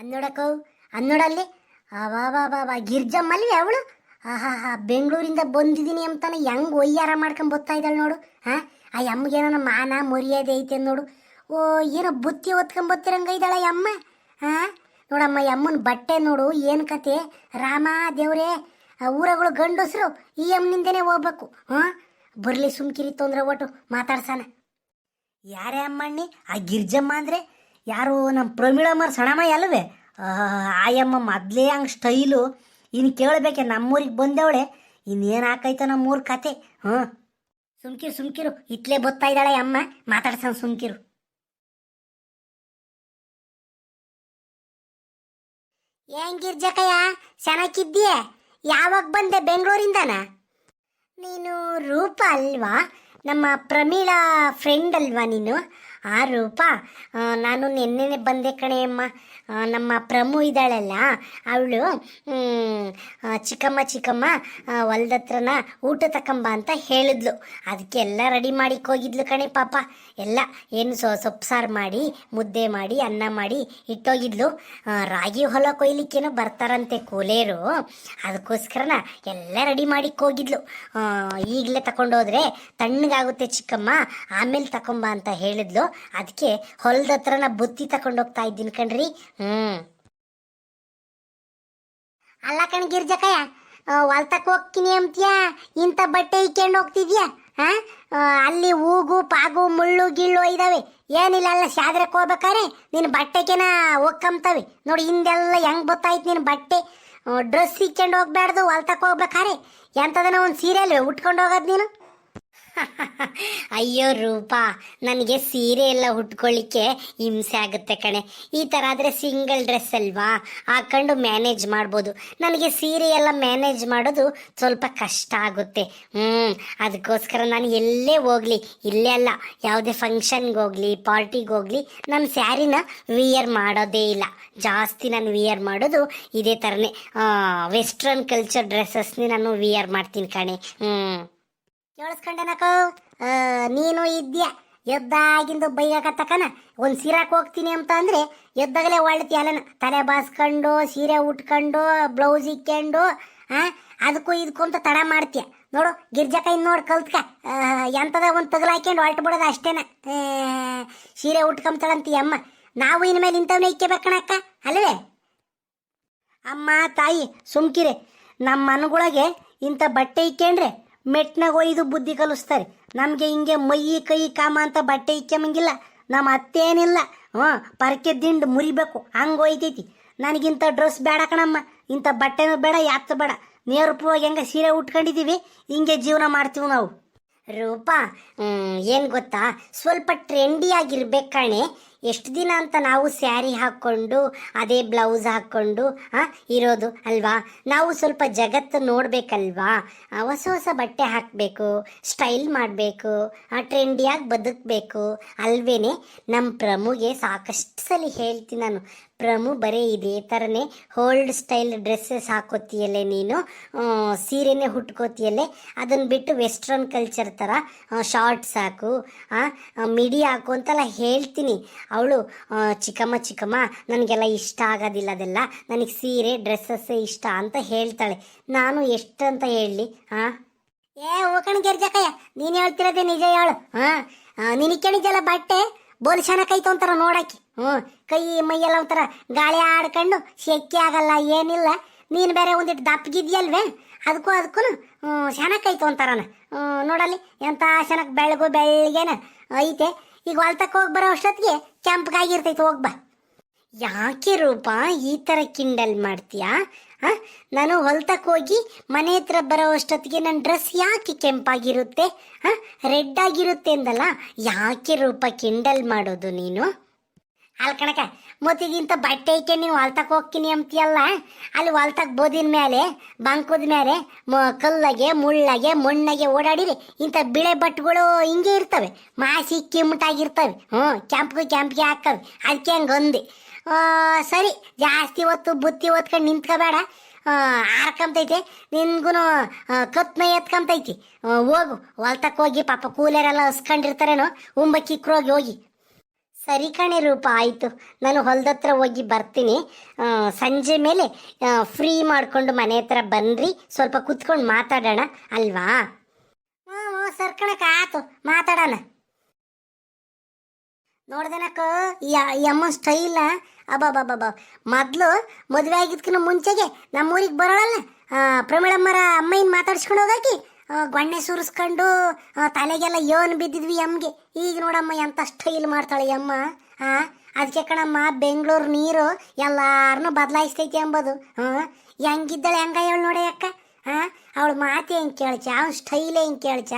ಅನ್ನೋಡಕ್ಕೋ ಅನ್ನೋಡಲ್ಲಿ? ಅವಾ ಬಾ ಗಿರ್ಜಮ್ಮಲ್ವಿ ಅವಳು? ಆಹಾ ಹಾ ಬೆಂಗಳೂರಿಂದ ಬಂದಿದ್ದೀನಿ ಅಂತಾನೆ ಹೆಂಗ್ ಒಯ್ಯಾರ ಮಾಡ್ಕೊಂಡು ಬರ್ತಾ ಇದ್ದಾಳೆ ನೋಡು, ಹಾಂ? ಆ ಅಮ್ಮಗೇನ ಮಾನ ಮರ್ಯಾದೆ ಐತೆ ನೋಡು. ಓ, ಏನೋ ಬುತ್ತಿ ಹೊತ್ಕೊಂಬತ್ತಿರಂಗೆ ಇದ್ದಾಳ ಅಮ್ಮ, ಹಾಂ? ನೋಡಮ್ಮ ಅಮ್ಮನ ಬಟ್ಟೆ ನೋಡು, ಏನು ಕತೆ? ರಾಮ ದೇವ್ರೇ ಊರಗಳು ಗಂಡಸ್ರು, ಈ ಅಮ್ಮನಿಂದನೇ ಹೋಗ್ಬೇಕು, ಹಾಂ? ಬರ್ಲಿ ಸುಮ್ಕಿರಿ ತೊಂದ್ರೆ ಒಟ್ಟು, ಮಾತಾಡ್ಸೋಣ. ಯಾರೇ ಅಮ್ಮಣ್ಣಿ, ಆ ಗಿರ್ಜಮ್ಮ ಅಂದ್ರೆ ಯಾರು ನಮ್ಮ ಪ್ರಮೀಳಮ್ಮರ ಸಣಮ್ಮ ಅಲ್ವೇ ಆಯಮ್ಮ ಮೊದಲೇ ಹಂಗೆ ಸ್ಟೈಲು. ಇನ್ನು ಕೇಳಬೇಕೆ ನಮ್ಮೂರಿಗೆ ಬಂದವಳೆ. ಇನ್ನೇನು ಹಾಕೈತ ನಮ್ಮೂರ ಕತೆ. ಹ್ಞೂ ಸುಮ್ಕಿರು ಸುಮ್ಕಿರು. ಇತ್ಲೇ ಬತ್ತಾ ಇದ್ದಾಳೆ ಅಮ್ಮ. ಮಾತಾಡ್ಸನ್ ಸುಮ್ಕಿರು. ಏನ್ ಗಿರ್ಜಕಯ್ಯ? ಚೆನ್ನಾಗಿದ್ದೀಯ ಯಾವಾಗ ಬಂದೆ ಬೆಂಗಳೂರಿಂದನ? ನೀನು ರೂಪ ಅಲ್ವಾ? ನಮ್ಮ ಪ್ರಮೀಳಾ ಫ್ರೆಂಡ್ ಅಲ್ವಾ ನೀನು? ಆ ರೂಪ ನಾನು ನಿನ್ನೆನೆ ಬಂದೆ ಕಣೆ ಅಮ್ಮ. ನಮ್ಮ ಪ್ರಮು ಇದ್ದಾಳಲ್ಲ, ಅವಳು ಚಿಕ್ಕಮ್ಮ ಚಿಕ್ಕಮ್ಮ ಹೊಲ್ದ ಹತ್ರನ ಊಟ ತಕಂಬ ಅಂತ ಹೇಳಿದ್ಲು. ಅದಕ್ಕೆಲ್ಲ ರೆಡಿ ಮಾಡಿ ಹೋಗಿದ್ಲು ಕಣೆ ಪಾಪ. ಎಲ್ಲ ಏನು ಸೊಪ್ಪು ಸಾರು ಮಾಡಿ, ಮುದ್ದೆ ಮಾಡಿ, ಅನ್ನ ಮಾಡಿ ಇಟ್ಟೋಗಿದ್ಲು. ರಾಗಿ ಹೊಲ ಕೊಯ್ಲಿಕ್ಕೇನೋ ಬರ್ತಾರಂತೆ ಕೂಲೇರು. ಅದಕ್ಕೋಸ್ಕರನ ಎಲ್ಲ ರೆಡಿ ಮಾಡಿ ಹೋಗಿದ್ಲು. ಈಗಲೇ ತಗೊಂಡೋದ್ರೆ ತಣ್ಣಗಾಗುತ್ತೆ ಚಿಕ್ಕಮ್ಮ, ಆಮೇಲೆ ತಕೊಂಬ ಅಂತ ಹೇಳಿದ್ಲು. ಅದಕ್ಕೆ ಹೊಲದ ಹತ್ರನ ಬುತ್ತಿ ತಗೊಂಡೋಗ್ತಾ ಇದ್ದೀನಿ ಕಣ್ರಿ. ಅಲ್ಲ ಕಣ್ ಗಿರ್ಜಕಯ್ಯ ಹೊಲ್ತಕ್ ಹೋಗ್ತೀನಿ ಅಂತೀಯ? ಇಂಥ ಬಟ್ಟೆ ಇಕ್ಕೊಂಡು ಹೋಗ್ತಿದ್ಯಾ? ಹಾ ಅಲ್ಲಿ ಹೂಗು, ಪಾಗು, ಮುಳ್ಳು, ಗಿಳ್ಳು ಇದಾವೆ. ಏನಿಲ್ಲ, ಅಲ್ಲ ಶಾದ್ರಕ್ಕೆ ಹೋಗ್ಬೇಕಾರೆ ನಿನ್ನ ಬಟ್ಟೆಗೆನ ಹೋಗ್ಕಂತವೆ ನೋಡಿ, ಹಿಂದೆಲ್ಲ ಹೆಂಗ್ ಗೊತ್ತಾಯ್ತು ನಿನ್ನ ಬಟ್ಟೆ? ಡ್ರೆಸ್ ಇಕ್ಕೊಂಡು ಹೋಗ್ಬಾರ್ದು ಹೊಲ್ತಕ್ ಹೋಗ್ಬೇಕಾರೆ. ಎಂತದನ ಒಂದು ಸೀರೆ ಅಲ್ವೇ ಉಟ್ಕೊಂಡು ಹೋಗೋದು ನೀನು? ಅಯ್ಯೋ ರೂಪಾ, ನನಗೆ ಸೀರೆ ಎಲ್ಲ ಉಟ್ಕೊಳ್ಳಿಕ್ಕೆ ಹಿಂಸೆ ಆಗುತ್ತೆ ಕಣೆ. ಈ ಥರ ಆದರೆ ಸಿಂಗಲ್ ಡ್ರೆಸ್ ಅಲ್ವಾ? ಹಾಕೊಂಡು ಮ್ಯಾನೇಜ್ ಮಾಡ್ಬೋದು. ನನಗೆ ಸೀರೆ ಎಲ್ಲ ಮ್ಯಾನೇಜ್ ಮಾಡೋದು ಸ್ವಲ್ಪ ಕಷ್ಟ ಆಗುತ್ತೆ. ಹ್ಞೂ ಅದಕ್ಕೋಸ್ಕರ ನಾನು ಎಲ್ಲೇ ಹೋಗಲಿ, ಇಲ್ಲೇ ಅಲ್ಲ, ಯಾವುದೇ ಫಂಕ್ಷನ್ಗೆ ಹೋಗಲಿ, ಪಾರ್ಟಿಗೆ ಹೋಗಲಿ, ನಾನು ಸ್ಯಾರಿನ ವಿಯರ್ ಮಾಡೋದೇ ಇಲ್ಲ. ಜಾಸ್ತಿ ನಾನು ವಿಯರ್ ಮಾಡೋದು ಇದೇ ಥರನೇ ವೆಸ್ಟ್ರನ್ ಕಲ್ಚರ್ ಡ್ರೆಸ್ಸಸ್ನೇ ನಾನು ವಿಯರ್ ಮಾಡ್ತೀನಿ ಕಣೆ. ಹ್ಞೂ ಕೇಳಿಸ್ಕೊಂಡೆನಕ ನೀನು ಇದ್ಯಾ? ಎದ್ದಾಗಿಂದು ತಕನ ಒಂದು ಸೀರಾಕ್ ಹೋಗ್ತೀನಿ ಅಂತ ಅಂದ್ರೆ ಎದ್ದಾಗಲೇ ಒಳ್ಳೆತಿ ತಲೆ ಬಾಸ್ಕೊಂಡು, ಸೀರೆ ಉಟ್ಕೊಂಡು, ಬ್ಲೌಸ್ ಇಕ್ಕೊಂಡು ಅದಕ್ಕೂ ಇದಕ್ಕೂ ಅಂತ ತಡ ಮಾಡ್ತೀಯ? ನೋಡು, ಗಿರ್ಜಕೈ ನೋಡಿ ಕಲ್ತ್ಕ. ಎಂತದ ಒಂದು ತಗಲ ಹಾಕ್ಯಂಡು ಹೊಲ್ಟ್ ಬಿಡೋದು ಅಷ್ಟೇನ? ಸೀರೆ ಉಟ್ಕೊಂಬ್ತಾಳಂತೀಯ ಅಮ್ಮ. ನಾವು ಇನ್ಮೇಲೆ ಇಂಥವನ್ನ ಇಕ್ಕಬೇಕಣಕ್ಕ ಅಲ್ಲವೇ ಅಮ್ಮ, ತಾಯಿ, ಸುಮ್ಕಿರೆ. ನಮ್ಮ ಮನಗಳಿಗೆ ಇಂಥ ಬಟ್ಟೆ ಇಕ್ಕೊಂಡ್ರೆ ಮೆಟ್ನಾಗ ಒಯ್ದು ಬುದ್ಧಿ ಕಲಿಸ್ತಾರೆ. ನಮಗೆ ಹಿಂಗೆ ಮೈ, ಕೈ, ಕಾಮ ಅಂತ ಬಟ್ಟೆ ಇಕ್ಕಂಗಿಲ್ಲ ನಮ್ಮ ಅತ್ತೇನಿಲ್ಲ. ಹ್ಞೂ, ಪರಕೆ ದಿಂಡು ಮುರಿಬೇಕು. ಹಂಗೆ ಒಯ್ತೈತಿ. ನನಗಿಂಥ ಡ್ರೆಸ್ ಬೇಡ ಕಣಮ್ಮ. ಇಂಥ ಬಟ್ಟೆನೂ ಬೇಡ ಯಾತ್ತು ಬೇಡ. ನೇರೂಪವಾಗಿ ಹೆಂಗೆ ಸೀರೆ ಉಟ್ಕೊಂಡಿದ್ದೀವಿ ಹಿಂಗೆ ಜೀವನ ಮಾಡ್ತೀವಿ ನಾವು. ರೂಪಾ ಏನು ಗೊತ್ತಾ? ಸ್ವಲ್ಪ ಟ್ರೆಂಡಿ ಆಗಿರ್ಬೇಕು ಎಷ್ಟು ದಿನ ಅಂತ ನಾವು ಸ್ಯಾರಿ ಹಾಕ್ಕೊಂಡು ಅದೇ ಬ್ಲೌಸ್ ಹಾಕ್ಕೊಂಡು ಇರೋದು ಅಲ್ವಾ? ನಾವು ಸ್ವಲ್ಪ ಜಗತ್ತು ನೋಡಬೇಕಲ್ವಾ? ಹೊಸ ಹೊಸ ಬಟ್ಟೆ ಹಾಕಬೇಕು, ಸ್ಟೈಲ್ ಮಾಡಬೇಕು ಟ್ರೆಂಡಿಯಾಗಿ ಬದುಕಬೇಕು. ಅಲ್ವೇನೆ? ನಮ್ಮ ಪ್ರಮುಗೆ ಸಾಕಷ್ಟು ಸಲ ಹೇಳ್ತೀನಿ ನಾನು. ಪ್ರಮು, ಬರೀ ಇದೇ ಥರನೇ ಹೋಲ್ಡ್ ಸ್ಟೈಲ್ ಡ್ರೆಸ್ಸಸ್ ಹಾಕೋತಿಯಲ್ಲೇ ನೀನು ಸೀರೆನೇ ಹುಟ್ಕೋತಿಯಲ್ಲೇ ಅದನ್ನು ಬಿಟ್ಟು ವೆಸ್ಟ್ರನ್ ಕಲ್ಚರ್ ಥರ ಶಾರ್ಟ್ಸ್ ಹಾಕು ಮಿಡಿ ಹಾಕು ಅಂತೆಲ್ಲ ಹೇಳ್ತೀನಿ. ಅವಳು ಚಿಕ್ಕಮ್ಮ ಚಿಕ್ಕಮ್ಮ, ನನಗೆಲ್ಲ ಇಷ್ಟ ಆಗೋದಿಲ್ಲ ಅದೆಲ್ಲ. ನನಗೆ ಸೀರೆ ಡ್ರೆಸ್ಸಸ್ಸೇ ಇಷ್ಟ ಅಂತ ಹೇಳ್ತಾಳೆ. ನಾನು ಎಷ್ಟು ಅಂತ ಹೇಳಲಿ ಹಾಂ ಏ, ಓಕಣ್ ಗೆರ್ಜಕಯ್ಯ, ನೀನು ಹೇಳ್ತಿರೋದೇ ನಿಜ ಹೇಳು ಹಾಂ ನಿನಗೆ ಕೇಳಿದ್ದಲ್ಲ ಬಟ್ಟೆ? ಬೋಲ್ ಕೈ ತೊಂತಾರ ನೋಡಕ್ಕೆ. ಹ್ಞೂ ಕೈ ಮೈಯೆಲ್ಲ ಒಂಥರ ಗಾಳಿ ಆಡ್ಕೊಂಡು ಸೆಕೆ ಆಗಲ್ಲ, ಏನಿಲ್ಲ. ನೀನು ಬೇರೆ ಒಂದಿಟ್ಟು ದಪ್ಪಗಿದ್ಯಲ್ವೇ ಅದಕ್ಕೂ ಅದಕ್ಕೂ ಕೈ ತೊಗೊತಾರನೂ. ನೋಡಲ್ಲಿ ಎಂಥ ಚೆನ್ನಾಗಿ ಬೆಳಗು ಬೆಳಗ್ಗೆನ ಐತೆ. ಈಗ ಹೊಲ್ತಕ್ಕೆ ಹೋಗಿ ಬರೋ ಅಷ್ಟೊತ್ತಿಗೆ ಕೆಂಪಗಾಗಿರ್ತೈತೆ, ಹೋಗಿ ಬಾ. ಯಾಕೆ ರೂಪ ಈ ಥರ ಕಿಂಡಲ್ ಮಾಡ್ತೀಯಾ? ಹಾಂ? ನಾನು ಹೊಲ್ತಕ್ಕೆ ಹೋಗಿ ಮನೆ ಹತ್ರ ಬರೋ ಅಷ್ಟೊತ್ತಿಗೆ ನನ್ನ ಡ್ರೆಸ್ ಯಾಕೆ ಕೆಂಪಾಗಿರುತ್ತೆ? ರೆಡ್ ಆಗಿರುತ್ತೆ ಅಂದಲ್ಲ, ಯಾಕೆ ರೂಪ ಕಿಂಡಲ್ ಮಾಡೋದು ನೀನು? ಅಲ್ಲಿ ಕಣಕ ಮತ್ತಿಗಿಂತ ಬಟ್ಟೆ ಐಕೆ ನೀವು ಹೊಲ್ತಕ್ಕೆ ಹೋಗ್ತೀನಿ ಅಂತೀಯಲ್ಲ? ಅಲ್ಲಿ ಹೊಲ್ತಕ್ಕೆ ಬೋದಿನ ಮೇಲೆ ಬಂಕದ ಮೇಲೆ ಮ- ಕಲ್ಲಾಗೆ, ಮುಳ್ಳಾಗೆ, ಮಣ್ಣಾಗೆ ಓಡಾಡಿರಿ, ಇಂಥ ಬಿಳೆ ಬಟ್ಟೆಗಳು ಹಿಂಗೆ ಇರ್ತವೆ. ಮಾಸಿ ಕಿಮ್ಮಟಾಗಿರ್ತವೆ. ಹ್ಞೂ ಕೆಂಪು ಕೆಂಪಿಗೆ ಹಾಕವೆ. ಅದಕ್ಕೆ ಹಂಗೆ ಸರಿ, ಜಾಸ್ತಿ ಹೊತ್ತು ಬುತ್ತಿ ಹೊತ್ಕೊಂಡು ನಿಂತ್ಕೋಬೇಡ. ಆರ್ಕಂತೈತೆ ನಿನ್ಗೂ ಕತ್ನ ಎತ್ಕೊಂತೈತಿ. ಹೋಗು ಹೊಲ್ತಕ್ಕೆ ಹೋಗಿ, ಪಾಪ ಕೂಲರೆಲ್ಲ ಹಸ್ಕೊಂಡಿರ್ತಾರೇನೋ ಉಂಬಕ್ಕಿಕ್ರೋಗಿ ಹೋಗಿ. ಸರಿ ಕಣೆ ರೂಪ, ಆಯಿತು. ನಾನು ಹೊಲದತ್ರ ಹೋಗಿ ಬರ್ತೀನಿ. ಸಂಜೆ ಮೇಲೆ ಫ್ರೀ ಮಾಡಿಕೊಂಡು ಮನೆ ಹತ್ರ ಬನ್ರಿ ಸ್ವಲ್ಪ ಕುತ್ಕೊಂಡು ಮಾತಾಡೋಣ, ಅಲ್ವಾ? ಹ್ಞೂ ಹ್ಞೂ ಸರ್ಕಣಕ್ಕೆ ಆತು, ಮಾತಾಡೋಣ. ನೋಡ್ದೇನಕ್ಕ ಈ ಈ ಸ್ಟೈಲ ಅಬ್ಬಬ್ಬಬ್ಬ ಮೊದಲು ಮದುವೆ ಆಗಿದ್ಕಿನ ಮುಂಚೆಗೆ ನಮ್ಮೂರಿಗೆ ಬರೋಳಲ್ಲ. ಆ, ಪ್ರಮೀಳಮ್ಮರ ಅಮ್ಮಯ್ಯನ ಮಾತಾಡ್ಸ್ಕೊಂಡು ಹೋಗಾಕಿ ಗೊಣ್ಣೆ ಸುರಿಸ್ಕೊಂಡು ತಲೆಗೆಲ್ಲ ಯೋನ್ ಬಿದ್ದಿದ್ವಿ ಅಮ್ಮಗೆ ಈಗ ನೋಡಮ್ಮ ಎಂತ ಸ್ಟೈಲ್ ಮಾಡ್ತಾಳೆ ಅಮ್ಮ ಆ? ಅದಕ್ಕೆ ಕಣಮ್ಮ ಬೆಂಗಳೂರು ನೀರು ಎಲ್ಲಾರನ್ನೂ ಬದಲಾಯಿಸ್ತೈತಿ ಎಂಬುದು. ಹಾಂ ಹೆಂಗಿದ್ದಾಳೆ ಹೆಂಗ ಹೇಳು ನೋಡಿ ಅಕ್ಕ? ಹಾಂ ಅವಳ ಮಾತು ಹೆಂಗೆ ಕೇಳ್ಚ? ಅವ್ನ ಸ್ಟೈಲೇ ಹೆಂಗೆ ಕೇಳ್ಚ?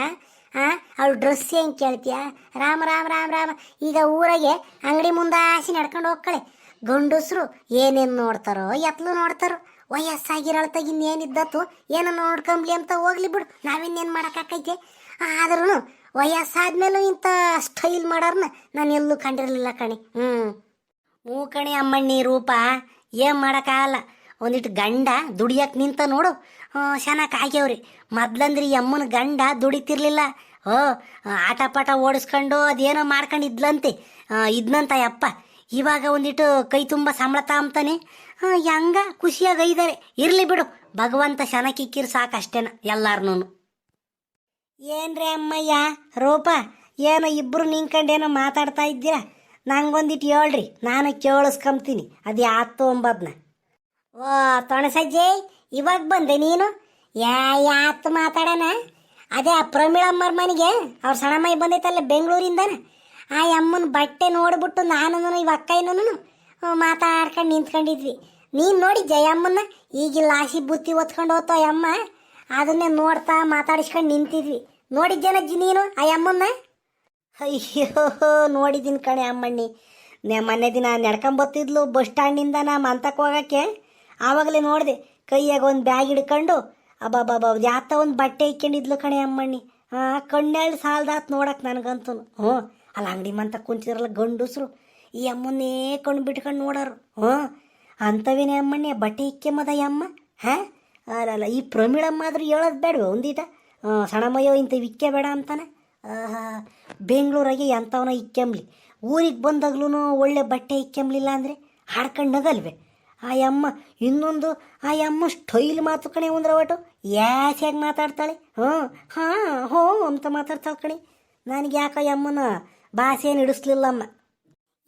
ಹಾಂ ಅವಳು ಡ್ರೆಸ್ ಏನು ಕೇಳ್ತೀಯ? ರಾಮ ರಾಮ ರಾಮ ರಾಮ. ಈಗ ಊರಾಗೆ ಅಂಗಡಿ ಮುಂದೆ ಆಸಿ ನಡ್ಕೊಂಡು ಹೋಗ್ಕಳೆ. ಗಂಡಸ್ರು ಏನೇನು ನೋಡ್ತಾರೋ, ಎತ್ಲು ನೋಡ್ತಾರೋ. ವಯಸ್ಸಾಗಿರಳ್ತಾಗ ಇನ್ನೇನಿದ್ದತ್ತು ಏನೋ ನೋಡ್ಕೊಂಬ್ಲಿ ಅಂತ ಹೋಗ್ಲಿ ಬಿಡು. ನಾವಿನ್ನೇನು ಮಾಡೋಕ್ಕಾಕೈತೆ? ಆದ್ರೂ ವಯಸ್ಸಾದ್ಮೇಲೂ ಇಂಥ ಸ್ಟೈಲ್ ಮಾಡೋರ್ನ ನಾನು ಎಲ್ಲೂ ಕಂಡಿರಲಿಲ್ಲ ಕಣಿ. ಹ್ಞೂ ಹ್ಞೂ ಕಣಿ ಅಮ್ಮಣ್ಣಿ ರೂಪ. ಏನು ಮಾಡೋಕ್ಕಾಗಲ್ಲ. ಒಂದಿಟ್ಟು ಗಂಡ ದುಡಿಯಕ್ಕೆ ನಿಂತ ನೋಡು. ಚೆನ್ನಾಗಿ ಆಗ್ಯವ್ರಿ. ಮೊದ್ಲಂದ್ರೆ ಅಮ್ಮನ ಗಂಡ ದುಡಿತಿರ್ಲಿಲ್ಲ. ಓ ಆಟ ಪಾಠ ಓಡಿಸ್ಕೊಂಡು ಅದೇನೋ ಮಾಡ್ಕೊಂಡು ಇದ್ಲಂತೆ ಇದ್ನಂತ ಯಪ್ಪ. ಇವಾಗ ಒಂದಿಟ್ಟು ಕೈ ತುಂಬ ಸಂಬಳ ತಾಂಬ್ತಾನೆ ಹೆಂಗ ಖುಷಿಯಾಗಿ ಐದಾರೆ. ಇರಲಿ ಬಿಡು. ಭಗವಂತ ಶನಕಿಕ್ಕಿರು ಸಾಕು ಅಷ್ಟೇನ ಎಲ್ಲಾರನೂ ಏನ್ರಿ ಅಮ್ಮಯ್ಯ, ರೂಪ, ಏನೋ ಇಬ್ರು ನಿಂಕಂಡೇನೋ ಮಾತಾಡ್ತಾ ಇದ್ದೀರಾ? ನಂಗೊಂದಿಟ್ಟು ಹೇಳ್ರಿ. ನಾನು ಕೇಳಿಸ್ಕೊಂತೀನಿ ಅದು ಯಾತು ಅಂಬದ್ನ. ಓ ತೊಣಸಜ್ಜೆ ಇವಾಗ ಬಂದೆ ನೀನು? ಯಾ ಯಾತ್ ಮಾತಾಡೋಣ ಅದೇ ಆ ಪ್ರಮೀಳಮ್ಮರ ಮನೆಗೆ, ಅವ್ರ ಸಣಮ್ಮಿ ಬಂದೈತಲ್ಲ ಬೆಂಗಳೂರಿಂದನ? ಆ ಅಮ್ಮನ ಬಟ್ಟೆ ನೋಡ್ಬಿಟ್ಟು ನಾನು ಇವ ಅಕ್ಕಯ್ಯನೂ ಮಾತಾಡ್ಕೊಂಡು ನಿಂತ್ಕೊಂಡಿದ್ವಿ. ನೀನು ನೋಡಿ ಜಯಮ್ಮನ ಈಗಿಲ್ಲ ಲಾಸಿ ಬುತ್ತಿ ಒತ್ಕೊಂಡು ಹೋತೋ ಅಮ್ಮ? ಅದನ್ನೇ ನೋಡ್ತಾ ಮಾತಾಡಿಸ್ಕೊಂಡು ನಿಂತಿದ್ವಿ. ನೋಡಿದ್ದೇನಜ್ಜಿ ನೀನು, ಆ ಅಮ್ಮನ್ನ? ಅಯ್ಯೋ ನೋಡಿದ್ದೀನಿ ಕಣೆ ಅಮ್ಮಣ್ಣಿ. ಮೊನ್ನೆ ದಿನ ನಡ್ಕೊಂಬತ್ತಿದ್ಲು ಬಸ್ ಸ್ಟ್ಯಾಂಡಿಂದ ನಮ್ಮ ಅಂತಕ್ಕೆ ಹೋಗೋಕ್ಕೆ. ಆವಾಗಲೇ ನೋಡಿದೆ, ಕೈಯಾಗ ಒಂದು ಬ್ಯಾಗ್ ಹಿಡ್ಕೊಂಡು, ಅಬ್ಬಬ್ಬಬ್ಬ ಯಾತ ಒಂದು ಬಟ್ಟೆ ಇಕ್ಕೊಂಡಿದ್ಲು ಕಣೆ ಅಮ್ಮಣ್ಣಿ. ಹಾಂ ಕಣ್ಣಲ್ಲಿ ಸಾಲ್ದಾತ್ ನೋಡಕ್ಕೆ ನನಗಂತೂ. ಹ್ಞೂ, ಅಲ್ಲ ಅಂಗಡಿ ಮಂತ ಕುಂತಿದ್ರಲ್ಲ ಗಂಡುಸ್ರು, ಈ ಅಮ್ಮನ್ನೇ ಕಣ್ಣು ಬಿಟ್ಕೊಂಡು ನೋಡೋರು. ಹ್ಞೂ ಅಂಥವೇನೇ ಅಮ್ಮಣ್ಣಿ ಬಟ್ಟೆ ಇಕ್ಕೆಮ್ಮದ ಅಮ್ಮ? ಹಾಂ? ಅಲ್ಲಲ್ಲ ಈ ಪ್ರಮೀಳಮ್ಮ ಆದರೂ ಹೇಳೋದು ಬೇಡ ಒಂದೀಟ? ಸಣಮಯ್ಯೋ ಇಂಥ ಇಕ್ಕೆ ಬೇಡ ಅಂತಾನೆ? ಬೆಂಗಳೂರಾಗೆ ಎಂಥವನ ಇಕ್ಕೆಂಬ್ಲಿ ಊರಿಗೆ ಬಂದಾಗ್ಲೂ ಒಳ್ಳೆ ಬಟ್ಟೆ ಇಕ್ಕೆಂಬ್ಲಿಲ್ಲ ಅಂದರೆ ಹಾಡ್ಕೊಂಡು ಆ ಅಮ್ಮ, ಇನ್ನೊಂದು ಆ ಅಮ್ಮ ಸ್ಟೈಲ್ ಮಾತು ಕಣೆ ಒಂದ್ರ ಒಟ್ಟು. ಯಾಸ್ಯಾಗಿ ಮಾತಾಡ್ತಾಳೆ? ಹ್ಞೂ, ಹಾಂ, ಹೋ ಅಂತ ಮಾತಾಡ್ತಾಳೆ ಕಣೆ. ನನಗೆ ಯಾಕೆ ಅಮ್ಮನ ಭಾಷೆಯನ್ನು ಹಿಡಿಸ್ಲಿಲ್ಲಮ್ಮ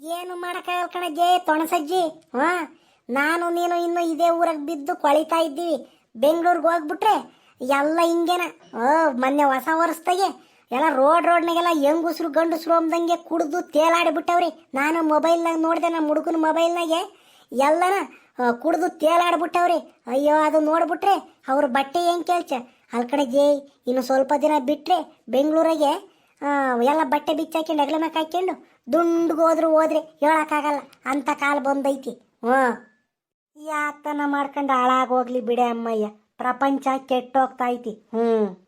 ಏನು ಮಾಡೋಕ್ಕಾಗಲ್ಲ ಕಣಜ್ಜೆ ತೊಣಸಜ್ಜಿ. ಹಾಂ ನಾನು, ನೀನು ಇನ್ನು ಇದೇ ಊರಾಗ ಬಿದ್ದು ಕೊಳಿತಾ ಇದ್ದೀವಿ. ಬೆಂಗಳೂರಿಗೆ ಹೋಗ್ಬಿಟ್ರೆ ಎಲ್ಲ ಹಿಂಗೇನ. ಓ ಮೊನ್ನೆ ಹೊಸ ವರ್ಷದಾಗೆ ಎಲ್ಲ ರೋಡ್ ರೋಡ್ನಾಗೆಲ್ಲ ಹೆಂಗುಸ್ರು ಗಂಡಸ್ರು ಅಂದಂಗೆ ಕುಡಿದು ತೇಲಾಡಿಬಿಟ್ಟವ್ರಿ. ನಾನು ಮೊಬೈಲ್ನಾಗ ನೋಡಿದೆ ನಮ್ಮ ಹುಡುಗನ ಮೊಬೈಲ್ನಾಗೆ. ಎಲ್ಲನ ಕುಡ್ದು ತೇಲಾಡ್ಬಿಟ್ಟವ್ರಿ. ಅಯ್ಯೋ, ಅದು ನೋಡ್ಬಿಟ್ರೆ ಅವ್ರ ಬಟ್ಟೆ ಏನು ಕೇಳ್ಚ? ಅಲ್ಲಿ ಕಡೆ ಜೈ, ಇನ್ನು ಸ್ವಲ್ಪ ದಿನ ಬಿಟ್ಟರೆ ಬೆಂಗಳೂರಿಗೆ ಎಲ್ಲ ಬಟ್ಟೆ ಬಿಚ್ಚಾಕೊಂಡು ಅಗಲ ಮ್ಯಾಕ್ ಹಾಕ್ಕೊಂಡು ದುಂಡ್ಗೆ ಹೋದ್ರು ಹೋದ್ರೆ ಹೇಳೋಕ್ಕಾಗಲ್ಲ. ಅಂತ ಕಾಲ ಬಂದೈತಿ. ಹ್ಞೂ. ಯಾತನ ಮಾಡ್ಕೊಂಡು ಹಾಳಾಗೋಗ್ಲಿ ಬಿಡೆ ಅಮ್ಮಯ್ಯ. ಪ್ರಪಂಚ ಕೆಟ್ಟೋಗ್ತಾ ಐತಿ. ಹ್ಞೂ.